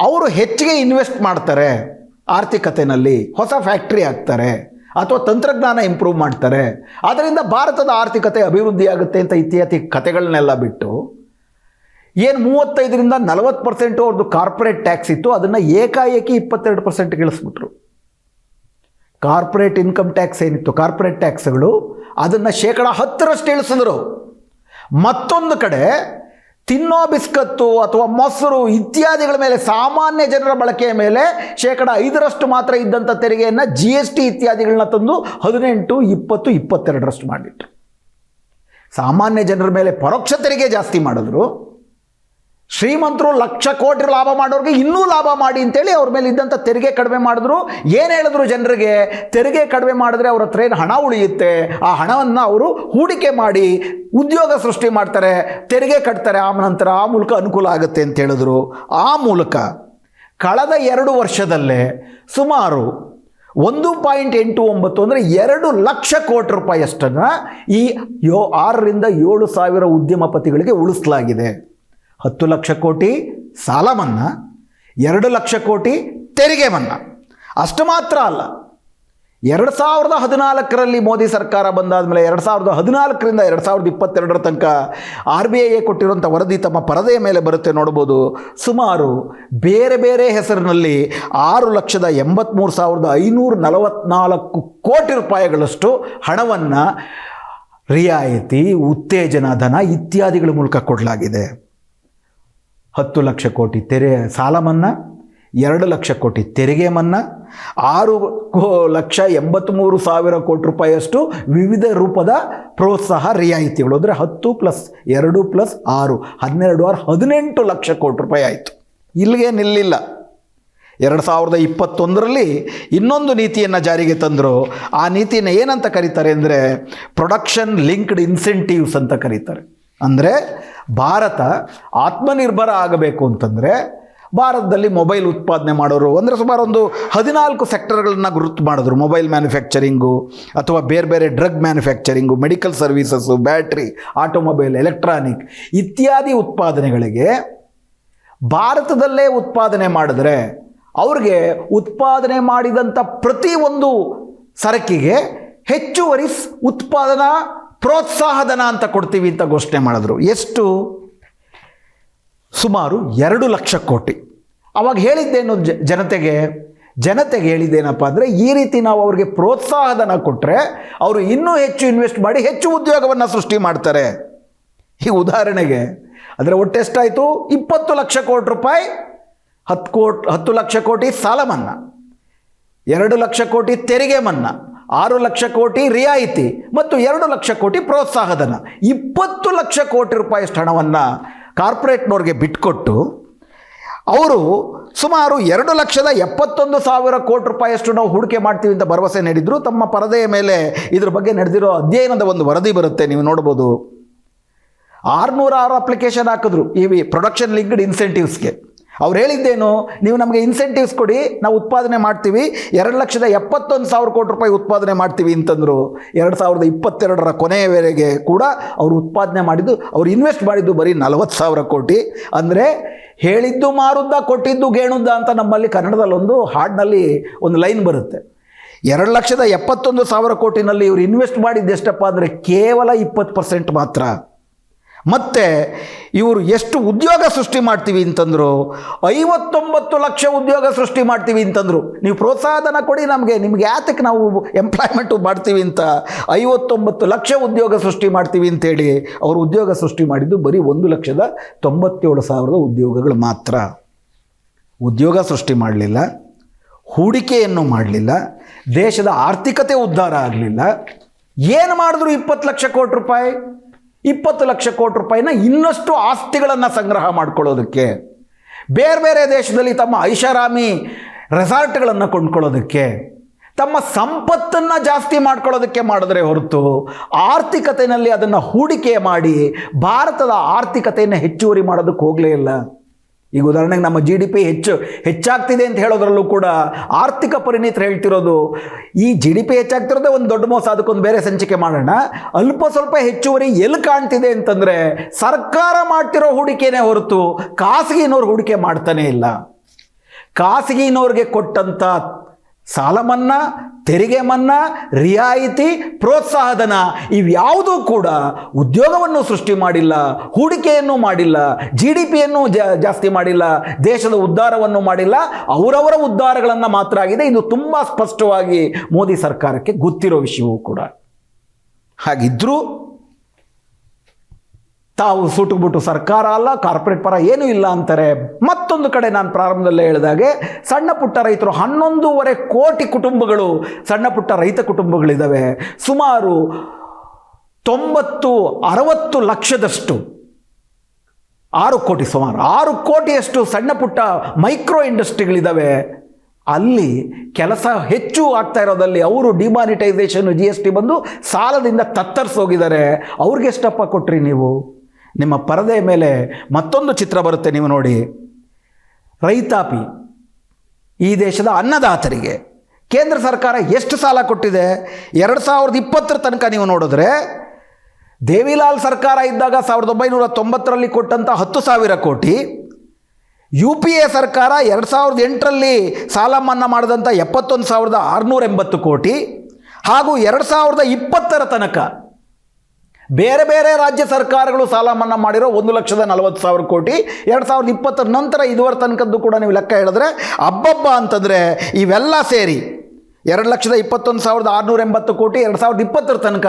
ಅವರು ಹೆಚ್ಚಿಗೆ ಇನ್ವೆಸ್ಟ್ ಮಾಡ್ತಾರೆ. ಆರ್ಥಿಕತೆಯಲ್ಲಿ ಹೊಸ ಫ್ಯಾಕ್ಟ್ರಿ ಹಾಕ್ತಾರೆ ಅಥವಾ ತಂತ್ರಜ್ಞಾನ ಇಂಪ್ರೂವ್ ಮಾಡ್ತಾರೆ. ಅದರಿಂದ ಭಾರತದ ಆರ್ಥಿಕತೆ ಅಭಿವೃದ್ಧಿ ಆಗುತ್ತೆ ಅಂತ ಇತ್ಯಾದಿ ಕತೆಗಳನ್ನೆಲ್ಲ ಬಿಟ್ಟು ಏನು ಮೂವತ್ತೈದರಿಂದ ನಲವತ್ತು ಪರ್ಸೆಂಟು ಅವ್ರದ್ದು ಕಾರ್ಪೊರೇಟ್ ಟ್ಯಾಕ್ಸ್ ಇತ್ತು, ಅದನ್ನು ಏಕಾಏಕಿ ಇಪ್ಪತ್ತೆರಡು ಪರ್ಸೆಂಟ್ ಇಳಿಸ್ಬಿಟ್ರು ಕಾರ್ಪೊರೇಟ್ ಇನ್ಕಮ್ ಟ್ಯಾಕ್ಸ್ ಏನಿತ್ತು ಕಾರ್ಪೊರೇಟ್ ಟ್ಯಾಕ್ಸ್ಗಳು ಅದನ್ನು ಶೇಕಡ ಹತ್ತರಷ್ಟು ಇಳಿಸಿದ್ರು. ಮತ್ತೊಂದು ಕಡೆ ತಿನ್ನೋ ಬಿಸ್ಕತ್ತು ಅಥವಾ ಮೊಸರು ಇತ್ಯಾದಿಗಳ ಮೇಲೆ ಸಾಮಾನ್ಯ ಜನರ ಬಳಕೆಯ ಮೇಲೆ ಶೇಕಡ ಐದರಷ್ಟು ಮಾತ್ರ ಇದ್ದಂಥ ತೆರಿಗೆಯನ್ನು ಜಿ ಎಸ್ ಟಿ ಇತ್ಯಾದಿಗಳನ್ನ ತಂದು ಹದಿನೆಂಟು, ಇಪ್ಪತ್ತು, ಇಪ್ಪತ್ತೆರಡರಷ್ಟು ಮಾಡಿಟ್ರು. ಸಾಮಾನ್ಯ ಜನರ ಮೇಲೆ ಪರೋಕ್ಷ ತೆರಿಗೆ ಜಾಸ್ತಿ ಮಾಡಿದ್ರು. ಶ್ರೀಮಂತರು ಲಕ್ಷ ಕೋಟಿ ಲಾಭ ಮಾಡೋರಿಗೆ ಇನ್ನೂ ಲಾಭ ಮಾಡಿ ಅಂತೇಳಿ ಅವ್ರ ಮೇಲೆ ಇದ್ದಂಥ ತೆರಿಗೆ ಕಡಿಮೆ ಮಾಡಿದ್ರು. ಏನು ಹೇಳಿದ್ರು ಜನರಿಗೆ? ತೆರಿಗೆ ಕಡಿಮೆ ಮಾಡಿದ್ರೆ ಅವ್ರ ಹತ್ರ ಏನು ಹಣ ಉಳಿಯುತ್ತೆ? ಆ ಹಣವನ್ನು ಅವರು ಹೂಡಿಕೆ ಮಾಡಿ ಉದ್ಯೋಗ ಸೃಷ್ಟಿ ಮಾಡ್ತಾರೆ, ತೆರಿಗೆ ಕಟ್ತಾರೆ. ಆ ನಂತರ ಆ ಮೂಲಕ ಅನುಕೂಲ ಆಗುತ್ತೆ ಅಂತ ಹೇಳಿದ್ರು. ಆ ಮೂಲಕ ಕಳೆದ ಎರಡು ವರ್ಷದಲ್ಲೇ ಸುಮಾರು ಒಂದು ಪಾಯಿಂಟ್ ಎಂಟು ಒಂಬತ್ತು ಅಂದರೆ ಎರಡು ಲಕ್ಷ ಕೋಟಿ ರೂಪಾಯಿಯಷ್ಟನ್ನು ಈ ಯೋ ಆರರಿಂದ ಏಳು ಸಾವಿರ ಉದ್ಯಮಪತಿಗಳಿಗೆ ಉಳಿಸಲಾಗಿದೆ. ಹತ್ತು ಲಕ್ಷ ಕೋಟಿ ಸಾಲ ಮನ್ನಾ, ಎರಡು ಲಕ್ಷ ಕೋಟಿ ತೆರಿಗೆ ಮನ್ನಾ. ಅಷ್ಟು ಮಾತ್ರ ಅಲ್ಲ, ಎರಡು ಸಾವಿರದ ಹದಿನಾಲ್ಕರಲ್ಲಿ ಮೋದಿ ಸರ್ಕಾರ ಬಂದಾದ ಮೇಲೆ ಎರಡು ಸಾವಿರದ ಹದಿನಾಲ್ಕರಿಂದ ಎರಡು ಸಾವಿರದ ಇಪ್ಪತ್ತೆರಡರ ತನಕ ಆರ್ ಬಿ ಐಗೆ ಕೊಟ್ಟಿರುವಂಥ ವರದಿ ತಮ್ಮ ಪರದೆಯ ಮೇಲೆ ಬರುತ್ತೆ ನೋಡ್ಬೋದು. ಸುಮಾರು ಬೇರೆ ಬೇರೆ ಹೆಸರಿನಲ್ಲಿ ಆರು ಲಕ್ಷದ ಎಂಬತ್ತ್ಮೂರು ಸಾವಿರದ ಐನೂರ ನಲವತ್ನಾಲ್ಕು ಕೋಟಿ ರೂಪಾಯಿಗಳಷ್ಟು ಹಣವನ್ನು ರಿಯಾಯಿತಿ, ಉತ್ತೇಜನ, ಧನ ಇತ್ಯಾದಿಗಳ ಮೂಲಕ ಕೊಡಲಾಗಿದೆ. ಹತ್ತು ಲಕ್ಷ ಕೋಟಿ ತೆರೆ ಸಾಲ ಮನ್ನಾ, ಎರಡು ಲಕ್ಷ ಕೋಟಿ ತೆರಿಗೆ ಮನ್ನಾ, ಆರು ಲಕ್ಷ ಎಂಬತ್ತ್ಮೂರು ಸಾವಿರ ಕೋಟಿ ರೂಪಾಯಿಯಷ್ಟು ವಿವಿಧ ರೂಪದ ಪ್ರೋತ್ಸಾಹ ರಿಯಾಯಿತಿಗಳು ಅಂದರೆ ಹತ್ತು ಪ್ಲಸ್ ಎರಡು ಪ್ಲಸ್ ಆರು, ಹನ್ನೆರಡು ಆರು, ಹದಿನೆಂಟು ಲಕ್ಷ ಕೋಟಿ ರೂಪಾಯಿ ಆಯಿತು. ಇಲ್ಲಿಗೆ ನಿಲ್ಲಿಲ್ಲ. ಎರಡು ಸಾವಿರದ ಇಪ್ಪತ್ತೊಂದರಲ್ಲಿ ಇನ್ನೊಂದು ನೀತಿಯನ್ನು ಜಾರಿಗೆ ತಂದರು. ಆ ನೀತಿಯನ್ನು ಏನಂತ ಕರೀತಾರೆ ಅಂದರೆ ಪ್ರೊಡಕ್ಷನ್ ಲಿಂಕ್ಡ್ ಇನ್ಸೆಂಟಿವ್ಸ್ ಅಂತ ಕರೀತಾರೆ. ಅಂದರೆ ಭಾರತ ಆತ್ಮನಿರ್ಭರ ಆಗಬೇಕು ಅಂತಂದರೆ ಭಾರತದಲ್ಲಿ ಮೊಬೈಲ್ ಉತ್ಪಾದನೆ ಮಾಡೋರು ಅಂದರೆ ಸುಮಾರು ಒಂದು ಹದಿನಾಲ್ಕು ಸೆಕ್ಟರ್ಗಳನ್ನ ಗುರುತು ಮಾಡಿದ್ರು. ಮೊಬೈಲ್ ಮ್ಯಾನುಫ್ಯಾಕ್ಚರಿಂಗು ಅಥವಾ ಬೇರೆ ಬೇರೆ drug manufacturing, medical services battery, automobile, electronic ಇತ್ಯಾದಿ ಉತ್ಪಾದನೆಗಳಿಗೆ ಭಾರತದಲ್ಲೇ ಉತ್ಪಾದನೆ ಮಾಡಿದ್ರೆ ಅವ್ರಿಗೆ ಉತ್ಪಾದನೆ ಮಾಡಿದಂಥ ಪ್ರತಿಯೊಂದು ಸರಕಿಗೆ ಹೆಚ್ಚುವರಿ ಉತ್ಪಾದನಾ ಪ್ರೋತ್ಸಾಹಧನ ಅಂತ ಕೊಡ್ತೀವಿ ಅಂತ ಘೋಷಣೆ ಮಾಡಿದ್ರು. ಎಷ್ಟು? ಸುಮಾರು ಎರಡು ಲಕ್ಷ ಕೋಟಿ. ಅವಾಗ ಹೇಳಿದ್ದೇನು ಜನತೆಗೆ ಜನತೆಗೆ ಹೇಳಿದ್ದೇನಪ್ಪ ಅಂದರೆ ಈ ರೀತಿ ನಾವು ಅವ್ರಿಗೆ ಪ್ರೋತ್ಸಾಹಧನ ಕೊಟ್ಟರೆ ಅವರು ಇನ್ನೂ ಹೆಚ್ಚು ಇನ್ವೆಸ್ಟ್ ಮಾಡಿ ಹೆಚ್ಚು ಉದ್ಯೋಗವನ್ನು ಸೃಷ್ಟಿ ಮಾಡ್ತಾರೆ. ಈ ಉದಾಹರಣೆಗೆ, ಅದರ ಒಟ್ಟು ಎಷ್ಟಾಯಿತು? ಇಪ್ಪತ್ತು ಲಕ್ಷ ಕೋಟಿ ರೂಪಾಯಿ, ಹತ್ತು ಕೋಟಿ, ಹತ್ತು ಲಕ್ಷ ಕೋಟಿ ಸಾಲ ಮನ್ನಾ. ಎರಡು ಲಕ್ಷ ಕೋಟಿ ತೆರಿಗೆ ಮನ್ನಾ. ಆರು ಲಕ್ಷ ಕೋಟಿ ರಿಯಾಯಿತಿ ಮತ್ತು ಎರಡು ಲಕ್ಷ ಕೋಟಿ ಪ್ರೋತ್ಸಾಹಧನ. ಇಪ್ಪತ್ತು ಲಕ್ಷ ಕೋಟಿ ರೂಪಾಯಿಯಷ್ಟು ಹಣವನ್ನು ಕಾರ್ಪೊರೇಟ್ನವ್ರಿಗೆ ಬಿಟ್ಕೊಟ್ಟು ಅವರು ಸುಮಾರು ಎರಡು ಲಕ್ಷದ ಎಪ್ಪತ್ತೊಂದು ಸಾವಿರ ಕೋಟಿ ರೂಪಾಯಿಯಷ್ಟು ನಾವು ಹೂಡಿಕೆ ಮಾಡ್ತೀವಿ ಅಂತ ಭರವಸೆ ನೀಡಿದ್ರು. ತಮ್ಮ ಪರದೆಯ ಮೇಲೆ ಇದ್ರ ಬಗ್ಗೆ ನಡೆದಿರೋ ಅಧ್ಯಯನದ ಒಂದು ವರದಿ ಬರುತ್ತೆ, ನೀವು ನೋಡ್ಬೋದು. ಆರುನೂರ ಆರು ಅಪ್ಲಿಕೇಶನ್ ಹಾಕಿದ್ರು ಈ ಪ್ರೊಡಕ್ಷನ್ ಲಿಂಕ್ಡ್ ಇನ್ಸೆಂಟಿವ್ಸ್ಗೆ ಅವ್ರು ಹೇಳಿದ್ದೇನು, ನೀವು ನಮಗೆ ಇನ್ಸೆಂಟಿವ್ಸ್ ಕೊಡಿ, ನಾವು ಉತ್ಪಾದನೆ ಮಾಡ್ತೀವಿ, ಎರಡು ಲಕ್ಷದ ಎಪ್ಪತ್ತೊಂದು ಸಾವಿರ ಕೋಟಿ ರೂಪಾಯಿ ಉತ್ಪಾದನೆ ಮಾಡ್ತೀವಿ ಅಂತಂದರು, ಎರಡು ಸಾವಿರದ ಇಪ್ಪತ್ತೆರಡರ ಕೊನೆಯವರೆಗೆ ಕೂಡ ಅವರು ಉತ್ಪಾದನೆ ಮಾಡಿದ್ದು, ಅವ್ರು ಇನ್ವೆಸ್ಟ್ ಮಾಡಿದ್ದು ಬರೀ ನಲವತ್ತು ಸಾವಿರ ಕೋಟಿ. ಅಂದರೆ ಹೇಳಿದ್ದು ಮಾರುದ್ದ, ಕೊಟ್ಟಿದ್ದು ಗೇಣುದ್ದ ಅಂತ ನಮ್ಮಲ್ಲಿ ಕನ್ನಡದಲ್ಲೊಂದು ಹಾಡಿನಲ್ಲಿ ಒಂದು ಲೈನ್ ಬರುತ್ತೆ. ಎರಡು ಲಕ್ಷದ ಎಪ್ಪತ್ತೊಂದು ಸಾವಿರ ಕೋಟಿನಲ್ಲಿ ಇವರು ಇನ್ವೆಸ್ಟ್ ಮಾಡಿದ್ದು ಎಷ್ಟಪ್ಪ ಅಂದರೆ ಕೇವಲ ಇಪ್ಪತ್ತು ಪರ್ಸೆಂಟ್ ಮಾತ್ರ. ಮತ್ತು ಇವರು ಎಷ್ಟು ಉದ್ಯೋಗ ಸೃಷ್ಟಿ ಮಾಡ್ತೀವಿ ಅಂತಂದರು ಐವತ್ತೊಂಬತ್ತು ಲಕ್ಷ ಉದ್ಯೋಗ ಸೃಷ್ಟಿ ಮಾಡ್ತೀವಿ ಅಂತಂದರು. ನೀವು ಪ್ರೋತ್ಸಾಹನ ಕೊಡಿ ನಮಗೆ, ನಿಮ್ಗೆ ಯಾತಕ್ಕೆ ನಾವು ಎಂಪ್ಲಾಯ್ಮೆಂಟು ಮಾಡ್ತೀವಿ ಅಂತ ಐವತ್ತೊಂಬತ್ತು ಲಕ್ಷ ಉದ್ಯೋಗ ಸೃಷ್ಟಿ ಮಾಡ್ತೀವಿ ಅಂತೇಳಿ ಅವರು ಉದ್ಯೋಗ ಸೃಷ್ಟಿ ಮಾಡಿದ್ದು ಬರೀ ಒಂದು ಲಕ್ಷದ ತೊಂಬತ್ತೇಳು ಸಾವಿರದ ಉದ್ಯೋಗಗಳು ಮಾತ್ರ. ಉದ್ಯೋಗ ಸೃಷ್ಟಿ ಮಾಡಲಿಲ್ಲ, ಹೂಡಿಕೆಯನ್ನು ಮಾಡಲಿಲ್ಲ, ದೇಶದ ಆರ್ಥಿಕತೆ ಉದ್ಧಾರ ಆಗಲಿಲ್ಲ. ಏನು ಮಾಡಿದ್ರು ಇಪ್ಪತ್ತು ಲಕ್ಷ ಕೋಟಿ ರೂಪಾಯಿ? ಇಪ್ಪತ್ತು ಲಕ್ಷ ಕೋಟಿ ರೂಪಾಯಿನ ಇನ್ನಷ್ಟು ಆಸ್ತಿಗಳನ್ನು ಸಂಗ್ರಹ ಮಾಡ್ಕೊಳ್ಳೋದಕ್ಕೆ, ಬೇರೆ ಬೇರೆ ದೇಶದಲ್ಲಿ ತಮ್ಮ ಐಷಾರಾಮಿ ರೆಸಾರ್ಟ್ಗಳನ್ನು ಕೊಂಡ್ಕೊಳ್ಳೋದಕ್ಕೆ, ತಮ್ಮ ಸಂಪತ್ತನ್ನು ಜಾಸ್ತಿ ಮಾಡ್ಕೊಳ್ಳೋದಕ್ಕೆ ಮಾಡಿದ್ರೆ ಹೊರತು ಆರ್ಥಿಕತೆಯಲ್ಲಿ ಅದನ್ನು ಹೂಡಿಕೆ ಮಾಡಿ ಭಾರತದ ಆರ್ಥಿಕತೆಯನ್ನು ಹೆಚ್ಚುವರಿ ಮಾಡೋದಕ್ಕೆ ಹೋಗಲೇ ಇಲ್ಲ. ಈಗ ಉದಾಹರಣೆಗೆ ನಮ್ಮ ಜಿ ಡಿ ಪಿ ಹೆಚ್ಚು, ಹೆಚ್ಚಾಗ್ತಿದೆ ಅಂತ ಹೇಳೋದ್ರಲ್ಲೂ ಕೂಡ ಆರ್ಥಿಕ ಪರಿಣಿತರು ಹೇಳ್ತಿರೋದು, ಈ ಜಿ ಡಿ ಪಿ ಹೆಚ್ಚಾಗ್ತಿರೋದೇ ಒಂದು ದೊಡ್ಡ ಮೋಸ, ಅದಕ್ಕೊಂದು ಬೇರೆ ಸಂಚಿಕೆ ಮಾಡೋಣ. ಅಲ್ಪ ಸ್ವಲ್ಪ ಹೆಚ್ಚುವರಿ ಎಲ್ಲಿ ಕಾಣ್ತಿದೆ ಅಂತಂದರೆ ಸರ್ಕಾರ ಮಾಡ್ತಿರೋ ಹೂಡಿಕೆನೇ ಹೊರತು ಖಾಸಗಿನವ್ರು ಹೂಡಿಕೆ ಮಾಡ್ತಾನೇ ಇಲ್ಲ. ಖಾಸಗಿನವ್ರಿಗೆ ಕೊಟ್ಟಂಥ ಸಾಲ ಮನ್ನಾ, ತೆರಿಗೆ ಮನ್ನಾ, ರಿಯಾಯಿತಿ, ಪ್ರೋತ್ಸಾಹಧನ ಇವ್ಯಾವುದೂ ಕೂಡ ಉದ್ಯೋಗವನ್ನು ಸೃಷ್ಟಿ ಮಾಡಿಲ್ಲ, ಹೂಡಿಕೆಯನ್ನು ಮಾಡಿಲ್ಲ ಜಿ ಡಿ ಪಿಯನ್ನು ಜಾಸ್ತಿ ಮಾಡಿಲ್ಲ, ದೇಶದ ಉದ್ಧಾರವನ್ನು ಮಾಡಿಲ್ಲ, ಅವರವರ ಉದ್ಧಾರಗಳನ್ನು ಮಾತ್ರ ಆಗಿದೆ. ಇದು ತುಂಬ ಸ್ಪಷ್ಟವಾಗಿ ಮೋದಿ ಸರ್ಕಾರಕ್ಕೆ ಗೊತ್ತಿರೋ ವಿಷಯವೂ ಕೂಡ. ಹಾಗಿದ್ದರೂ ತಾವು ಸುಟ್ಟುಬಿಟ್ಟು ಸರ್ಕಾರ ಅಲ್ಲ, ಕಾರ್ಪೊರೇಟ್ ಪರ ಏನೂ ಇಲ್ಲ ಅಂತಾರೆ. ಮತ್ತೊಂದು ಕಡೆ ನಾನು ಪ್ರಾರಂಭದಲ್ಲೇ ಹೇಳಿದಾಗೆ, ಸಣ್ಣ ಪುಟ್ಟ ರೈತರು ಹನ್ನೊಂದೂವರೆ ಕೋಟಿ ಕುಟುಂಬಗಳು, ಸಣ್ಣ ಪುಟ್ಟ ರೈತ ಕುಟುಂಬಗಳಿದ್ದಾವೆ ಸುಮಾರು ತೊಂಬತ್ತು, ಅರವತ್ತು ಲಕ್ಷದಷ್ಟು, ಆರು ಕೋಟಿ ಸುಮಾರು, ಆರು ಕೋಟಿಯಷ್ಟು ಸಣ್ಣ ಪುಟ್ಟ ಮೈಕ್ರೋ ಇಂಡಸ್ಟ್ರಿಗಳಿದ್ದಾವೆ ಅಲ್ಲಿ ಕೆಲಸ ಹೆಚ್ಚು ಆಗ್ತಾ ಇರೋದಲ್ಲಿ ಅವರು ಡಿಮಾನಿಟೈಸೇಷನ್ ಜಿ ಎಸ್ ಟಿ ಬಂದು ಸಾಲದಿಂದ ತತ್ತರಿಸೋಗಿದ್ದಾರೆ. ಅವ್ರಿಗೆ ಎಷ್ಟಪ್ಪ ಕೊಟ್ರಿ ನೀವು? ನಿಮ್ಮ ಪರದೆ ಮೇಲೆ ಮತ್ತೊಂದು ಚಿತ್ರ ಬರುತ್ತೆ ನೀವು ನೋಡಿ. ರೈತಾಪಿ, ಈ ದೇಶದ ಅನ್ನದಾತರಿಗೆ ಕೇಂದ್ರ ಸರ್ಕಾರ ಎಷ್ಟು ಸಾಲ ಕೊಟ್ಟಿದೆ? ಎರಡು ಸಾವಿರದ ಇಪ್ಪತ್ತರ ತನಕ ನೀವು ನೋಡಿದ್ರೆ ದೇವಿಲಾಲ್ ಸರ್ಕಾರ ಇದ್ದಾಗ ಸಾವಿರದ ಒಂಬೈನೂರ ತೊಂಬತ್ತರಲ್ಲಿ ಕೊಟ್ಟಂಥ ಹತ್ತು ಸಾವಿರ ಕೋಟಿ, ಯು ಪಿ ಎ ಸರ್ಕಾರ ಎರಡು ಸಾವಿರದ ಎಂಟರಲ್ಲಿ ಸಾಲ ಮನ್ನಾ ಮಾಡಿದಂಥ ಎಪ್ಪತ್ತೊಂದು ಸಾವಿರದ ಆರುನೂರ ಎಂಬತ್ತು ಕೋಟಿ ಹಾಗೂ ಎರಡು ಸಾವಿರದ ಇಪ್ಪತ್ತರ ತನಕ ಬೇರೆ ಬೇರೆ ರಾಜ್ಯ ಸರ್ಕಾರಗಳು ಸಾಲ ಮನ್ನಾ ಮಾಡಿರೋ ಒಂದು ಲಕ್ಷದ ನಲವತ್ತು ಸಾವಿರ ಕೋಟಿ, ಎರಡು ಸಾವಿರದ ಇಪ್ಪತ್ತರ ನಂತರ ಇದುವರೆ ತನಕದ್ದು ಕೂಡ ನೀವು ಲೆಕ್ಕ ಹೇಳಿದ್ರೆ ಹಬ್ಬಬ್ಬ ಅಂತಂದರೆ ಇವೆಲ್ಲ ಸೇರಿ ಎರಡು ಲಕ್ಷದ ಇಪ್ಪತ್ತೊಂದು ಸಾವಿರದ ಆರುನೂರ ಎಂಬತ್ತು ಕೋಟಿ, ಎರಡು ಸಾವಿರದ ಇಪ್ಪತ್ತರ ತನಕ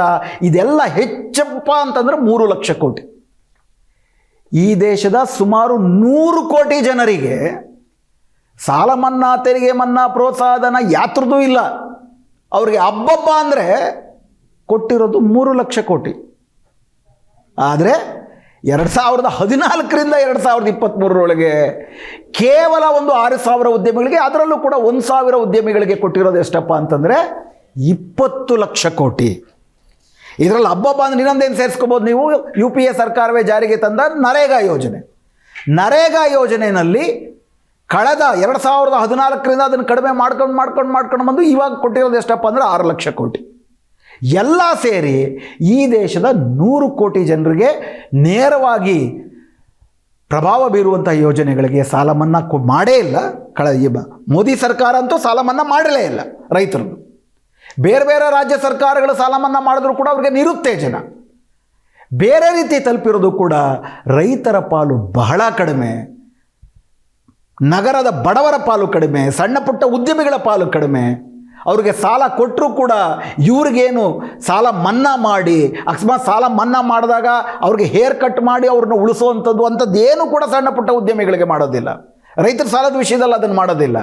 ಇದೆಲ್ಲ ಹೆಚ್ಚಪ್ಪ ಅಂತಂದರೆ ಮೂರು ಲಕ್ಷ ಕೋಟಿ. ಈ ದೇಶದ ಸುಮಾರು ನೂರು ಕೋಟಿ ಜನರಿಗೆ ಸಾಲ ಮನ್ನಾ, ತೆರಿಗೆ ಮನ್ನಾ, ಪ್ರೋತ್ಸಾಹಧನ ಯಾತ್ರದೂ ಇಲ್ಲ. ಅವ್ರಿಗೆ ಹಬ್ಬಬ್ಬ ಅಂದರೆ ಕೊಟ್ಟಿರೋದು ಮೂರು ಲಕ್ಷ ಕೋಟಿ. ಆದರೆ ಎರಡು ಸಾವಿರದ ಹದಿನಾಲ್ಕರಿಂದ ಎರಡು ಸಾವಿರದ ಇಪ್ಪತ್ತ್ಮೂರರೊಳಗೆ ಕೇವಲ ಒಂದು ಆರು ಸಾವಿರ ಉದ್ಯಮಿಗಳಿಗೆ, ಅದರಲ್ಲೂ ಕೂಡ ಒಂದು ಸಾವಿರ ಉದ್ಯಮಿಗಳಿಗೆ ಕೊಟ್ಟಿರೋದು ಎಷ್ಟಪ್ಪ ಅಂತಂದರೆ ಇಪ್ಪತ್ತು ಲಕ್ಷ ಕೋಟಿ. ಇದರಲ್ಲಿ ಹಬ್ಬಬ್ಬ ಅಂದ್ರೆ ಇನ್ನೊಂದೇನು ಸೇರಿಸ್ಕೋಬೋದು ನೀವು? ಯು ಪಿ ಎ ಸರ್ಕಾರವೇ ಜಾರಿಗೆ ತಂದ ನರೇಗಾ ಯೋಜನೆ. ನರೇಗಾ ಯೋಜನೆಯಲ್ಲಿ ಕಳೆದ ಎರಡು ಸಾವಿರದ ಹದಿನಾಲ್ಕರಿಂದ ಅದನ್ನು ಕಡಿಮೆ ಮಾಡ್ಕೊಂಡು ಮಾಡ್ಕೊಂಡು ಮಾಡ್ಕೊಂಡು ಬಂದು ಇವಾಗ ಕೊಟ್ಟಿರೋದು ಎಷ್ಟಪ್ಪ ಅಂದರೆ ಆರು ಲಕ್ಷ ಕೋಟಿ. ಎಲ್ಲ ಸೇರಿ ಈ ದೇಶದ ನೂರು ಕೋಟಿ ಜನರಿಗೆ ನೇರವಾಗಿ ಪ್ರಭಾವ ಬೀರುವಂಥ ಯೋಜನೆಗಳಿಗೆ ಸಾಲ ಮನ್ನಾ ಮಾಡೇ ಇಲ್ಲ. ಕಳ ಮೋದಿ ಸರ್ಕಾರ ಅಂತೂ ಸಾಲ ಮನ್ನಾ ಮಾಡಲೇ ಇಲ್ಲ ರೈತರು. ಬೇರೆ ಬೇರೆ ರಾಜ್ಯ ಸರ್ಕಾರಗಳು ಸಾಲ ಮನ್ನಾ ಮಾಡಿದ್ರು ಕೂಡ ಅವ್ರಿಗೆ ನಿರುತ್ತೇಜನ. ಬೇರೆ ರೀತಿ ತಲುಪಿರೋದು ಕೂಡ ರೈತರ ಪಾಲು ಬಹಳ ಕಡಿಮೆ. ನಗರದ ಬಡವರ ಪಾಲು ಕಡಿಮೆ, ಸಣ್ಣ ಪುಟ್ಟ ಉದ್ಯಮಿಗಳ ಪಾಲು ಕಡಿಮೆ. ಅವ್ರಿಗೆ ಸಾಲ ಕೊಟ್ಟರೂ ಕೂಡ ಇವ್ರಿಗೇನು ಸಾಲ ಮನ್ನಾ ಮಾಡಿ, ಅಕಸ್ಮಾತ್ ಸಾಲ ಮನ್ನಾ ಮಾಡಿದಾಗ ಅವ್ರಿಗೆ ಹೇರ್ ಕಟ್ ಮಾಡಿ ಅವ್ರನ್ನ ಉಳಿಸುವಂಥದ್ದು ಅಂಥದ್ದು ಏನು ಕೂಡ ಸಣ್ಣ ಪುಟ್ಟ ಉದ್ಯಮಿಗಳಿಗೆ ಮಾಡೋದಿಲ್ಲ. ರೈತರ ಸಾಲದ ವಿಷಯದಲ್ಲಿ ಅದನ್ನು ಮಾಡೋದಿಲ್ಲ.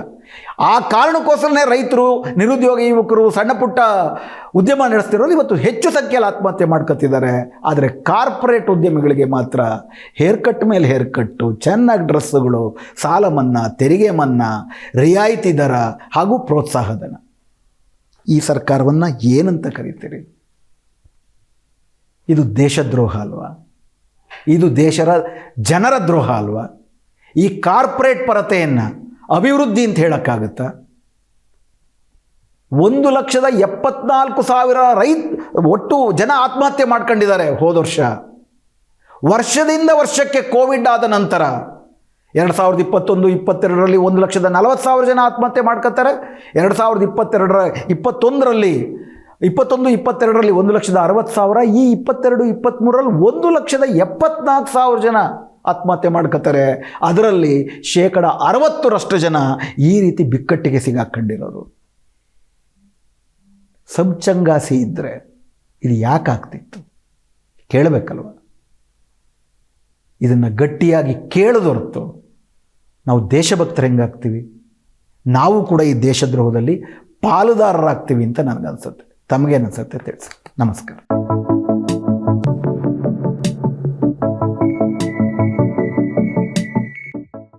ಆ ಕಾರಣಕ್ಕೋಸ್ಕರನೇ ರೈತರು, ನಿರುದ್ಯೋಗ ಯುವಕರು, ಸಣ್ಣ ಪುಟ್ಟ ಉದ್ಯಮ ನಡೆಸ್ತಿರೋರು ಇವತ್ತು ಹೆಚ್ಚು ಸಂಖ್ಯೆಯಲ್ಲಿ ಆತ್ಮಹತ್ಯೆ ಮಾಡ್ಕೊತಿದ್ದಾರೆ. ಆದರೆ ಕಾರ್ಪೊರೇಟ್ ಉದ್ಯಮಿಗಳಿಗೆ ಮಾತ್ರ ಹೇರ್ ಕಟ್ ಮೇಲೆ ಹೇರ್ ಕಟ್ಟು ಚೆನ್ನಾಗಿ ಡ್ರೆಸ್ಸುಗಳು, ಸಾಲ ಮನ್ನಾ, ತೆರಿಗೆ ಮನ್ನಾ, ರಿಯಾಯಿತಿ ದರ ಹಾಗೂ ಪ್ರೋತ್ಸಾಹಧನ ಈ ಸರ್ಕಾರವನ್ನು ಏನಂತ ಕರಿತೀರಿ? ಇದು ದೇಶದ್ರೋಹ ಅಲ್ವಾ? ಇದು ದೇಶರ ಜನರ ದ್ರೋಹ ಅಲ್ವಾ? ಈ ಕಾರ್ಪೊರೇಟ್ ಪರತೆಯನ್ನು ಅಭಿವೃದ್ಧಿ ಅಂತ ಹೇಳೋಕ್ಕಾಗತ್ತಾ? ಒಂದು ಲಕ್ಷದ ಎಪ್ಪತ್ನಾಲ್ಕು ಸಾವಿರ ರೈತ, ಒಟ್ಟು ಜನ ಆತ್ಮಹತ್ಯೆ ಮಾಡ್ಕೊಂಡಿದ್ದಾರೆ ಹೋದ ವರ್ಷ. ವರ್ಷದಿಂದ ವರ್ಷಕ್ಕೆ ಕೋವಿಡ್ ಆದ ನಂತರ ಎರಡು ಸಾವಿರದ ಇಪ್ಪತ್ತೊಂದು, ಇಪ್ಪತ್ತೆರಡರಲ್ಲಿ ಒಂದು ಲಕ್ಷದ ನಲವತ್ತು ಸಾವಿರ ಜನ ಆತ್ಮಹತ್ಯೆ ಮಾಡ್ಕೊತಾರೆ ಎರಡು ಸಾವಿರದ ಇಪ್ಪತ್ತೆರಡರ, ಇಪ್ಪತ್ತೊಂದರಲ್ಲಿ, ಇಪ್ಪತ್ತೊಂದು, ಇಪ್ಪತ್ತೆರಡರಲ್ಲಿ ಒಂದು ಲಕ್ಷದ ಅರವತ್ತು ಸಾವಿರ, ಈ ಇಪ್ಪತ್ತೆರಡು, ಇಪ್ಪತ್ತ್ಮೂರರಲ್ಲಿ ಒಂದು ಲಕ್ಷದ ಎಪ್ಪತ್ನಾಲ್ಕು ಸಾವಿರ ಜನ ಆತ್ಮಹತ್ಯೆ ಮಾಡ್ಕೋತಾರೆ ಅದರಲ್ಲಿ ಶೇಕಡ ಅರವತ್ತರಷ್ಟು ಜನ ಈ ರೀತಿ ಬಿಕ್ಕಟ್ಟಿಗೆ ಸಿಗಾಕೊಂಡಿರೋರು. ಸಂಚಂಗಾಸಿ ಇದ್ದರೆ ಇದು ಯಾಕಾಗ್ತಿತ್ತು ಕೇಳಬೇಕಲ್ವ? ಇದನ್ನು ಗಟ್ಟಿಯಾಗಿ ಕೇಳದೊರ್ತು ನಾವು ದೇಶಭಕ್ತರು ಹೆಂಗಾಗ್ತೀವಿ? ನಾವು ಕೂಡ ಈ ದೇಶದ್ರೋಹದಲ್ಲಿ ಪಾಲುದಾರರಾಗ್ತೀವಿ ಅಂತ ನನಗನ್ಸುತ್ತೆ. ತಮಗೇನನ್ಸುತ್ತೆ? ತಿಳಿಸಿ. ನಮಸ್ಕಾರ.